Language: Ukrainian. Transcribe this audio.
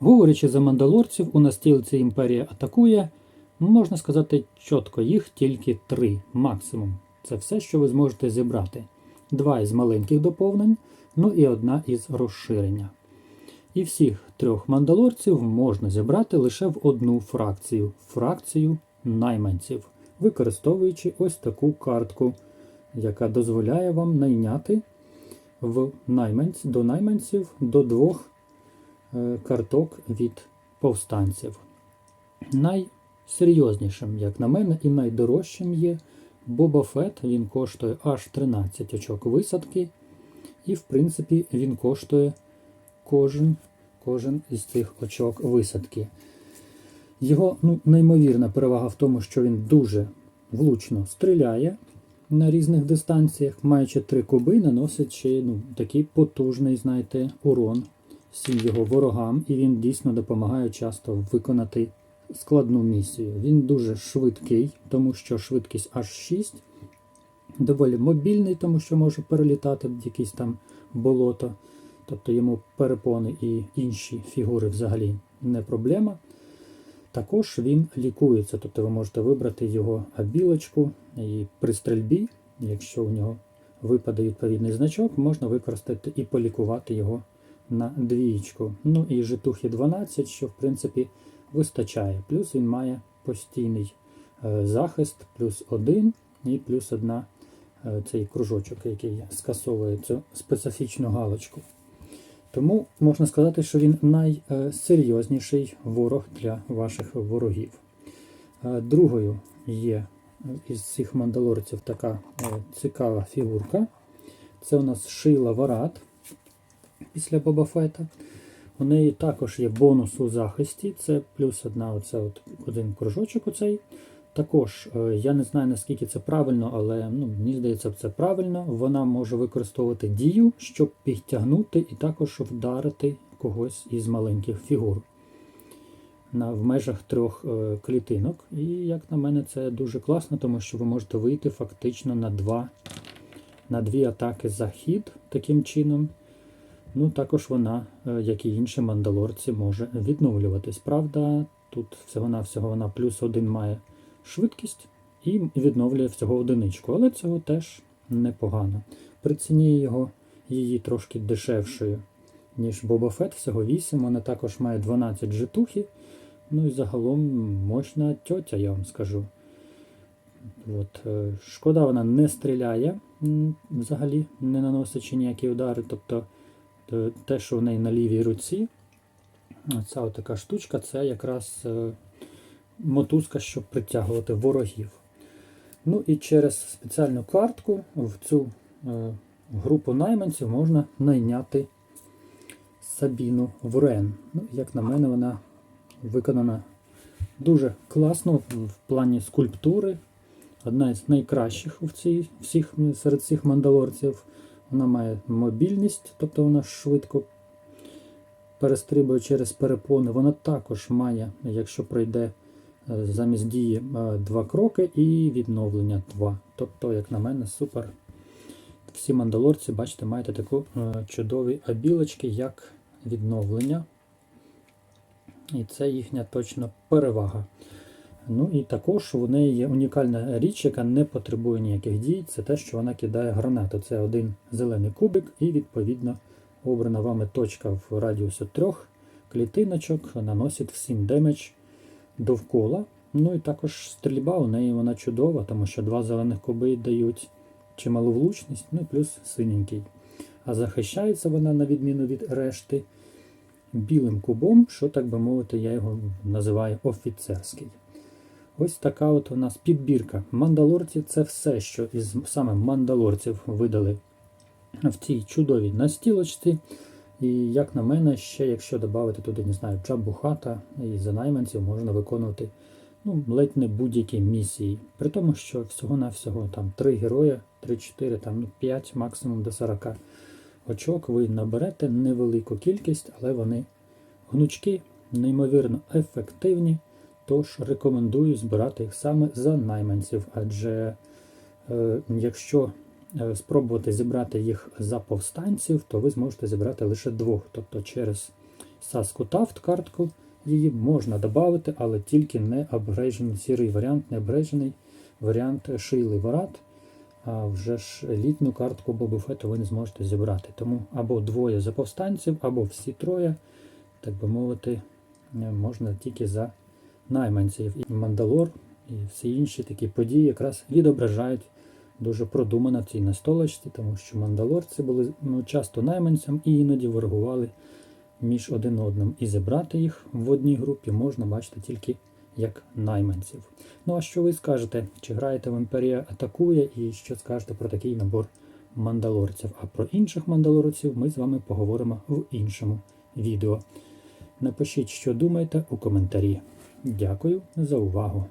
Говорячи за мандалорців, у настілці імперія атакує, можна сказати чітко, їх тільки три максимум. Це все, що ви зможете зібрати. Два із маленьких доповнень, ну і одна із розширення. І всіх трьох мандалорців можна зібрати лише в одну фракцію фракцію найманців, використовуючи ось таку картку, яка дозволяє вам найняти в найманць, до найманців до двох карток від повстанців. Найсерйознішим, як на мене, і найдорожчим є Боба Фет. Він коштує аж 13 очок висадки. І, в принципі, він коштує кожен, кожен із цих очок висадки. Його ну, неймовірна перевага в тому, що він дуже влучно стріляє на різних дистанціях, маючи три куби, наносить ще ну, такий потужний, знаєте, урон всім його ворогам, і він дійсно допомагає часто виконати складну місію. Він дуже швидкий, тому що швидкість аж 6. Доволі мобільний, тому що може перелітати в якісь там болото. Тобто йому перепони і інші фігури взагалі не проблема. Також він лікується, тобто ви можете вибрати його абілочку і при стрільбі, якщо у нього випаде відповідний значок, можна використати і полікувати його на двієчку. Ну і житухи 12, що в принципі вистачає. Плюс він має постійний е, захист, плюс один і плюс одна е, цей кружочок, який скасовує цю специфічну галочку. Тому можна сказати, що він найсерйозніший ворог для ваших ворогів. Е, Другою є із цих мандалорців така цікава фігурка. Це у нас Шийла Варат після Боба Фета. У неї також є бонус у захисті. Це плюс одна оце от один кружочок. оцей. Також е, я не знаю наскільки це правильно, але ну, мені здається, це правильно. Вона може використовувати дію, щоб підтягнути і також вдарити когось із маленьких фігур на, в межах трьох е, клітинок. І, як на мене, це дуже класно, тому що ви можете вийти фактично на два, на дві атаки за хід таким чином. Ну, також вона, е, як і інші мандалорці, може відновлюватись. Правда, тут всього-навсього вона плюс один має швидкість і відновлює всього одиничку, але цього теж непогано. При ціні його її трошки дешевшою, ніж Боба Фет, всього 8. Вона також має 12 житухів. Ну і загалом мощна тьотя, я вам скажу. От, е, Шкода, вона не стріляє взагалі, не наносячи ніякі удари. Тобто те, що в неї на лівій руці, ця така штучка, це якраз е, мотузка, щоб притягувати ворогів. Ну і через спеціальну картку в цю е, групу найманців можна найняти Сабіну Вурен. Ну, як на мене, вона виконана дуже класно в плані скульптури. Одна із найкращих цій, всіх, серед цих мандалорців. Вона має мобільність, тобто вона швидко перестрибує через перепони. Вона також має, якщо пройде е, замість дії е, два кроки і відновлення 2. Тобто, як на мене, супер. Всі мандалорці, бачите, маєте таку е, чудові абілочки, як відновлення. І це їхня точно перевага. Ну і також у неї є унікальна річ, яка не потребує ніяких дій. Це те, що вона кидає гранату. Це один зелений кубик, і, відповідно, обрана вами точка в радіусі трьох клітиночок наносить всім демедж довкола. Ну і також стрільба у неї вона чудова, тому що два зелених куби дають чималу влучність, ну і плюс синенький. А захищається вона, на відміну від решти, білим кубом, що, так би мовити, я його називаю офіцерський. Ось така от у нас підбірка. Мандалорці це все, що із саме мандалорців видали в цій чудовій настілочці. І, як на мене, ще, якщо додати туди, не знаю, джабухата і за найманців можна виконувати ну, ледь не будь-які місії. При тому, що всього-навсього там 3 герої, 3-4, там ну, 5 максимум до 40 очок ви наберете невелику кількість, але вони гнучкі, неймовірно ефективні. Тож рекомендую збирати їх саме за найманців, адже е, якщо е, спробувати зібрати їх за повстанців, то ви зможете зібрати лише двох. Тобто через Саску Тафт картку її можна додати, але тільки не обгрежений сірий варіант, не обгрежений варіант Шилий Варат. А вже ж елітну картку Бобу Фету ви не зможете зібрати. Тому або двоє за повстанців, або всі троє, так би мовити, е, можна тільки за найманців. І Мандалор і всі інші такі події якраз відображають дуже продумано в цій настолочці, тому що мандалорці були ну, часто найманцям і іноді ворогували між один одним. І зібрати їх в одній групі можна бачити тільки як найманців. Ну а що ви скажете? Чи граєте в Імперія атакує і що скажете про такий набор мандалорців? А про інших мандалорців ми з вами поговоримо в іншому відео. Напишіть, що думаєте у коментарі. Дякую за увагу!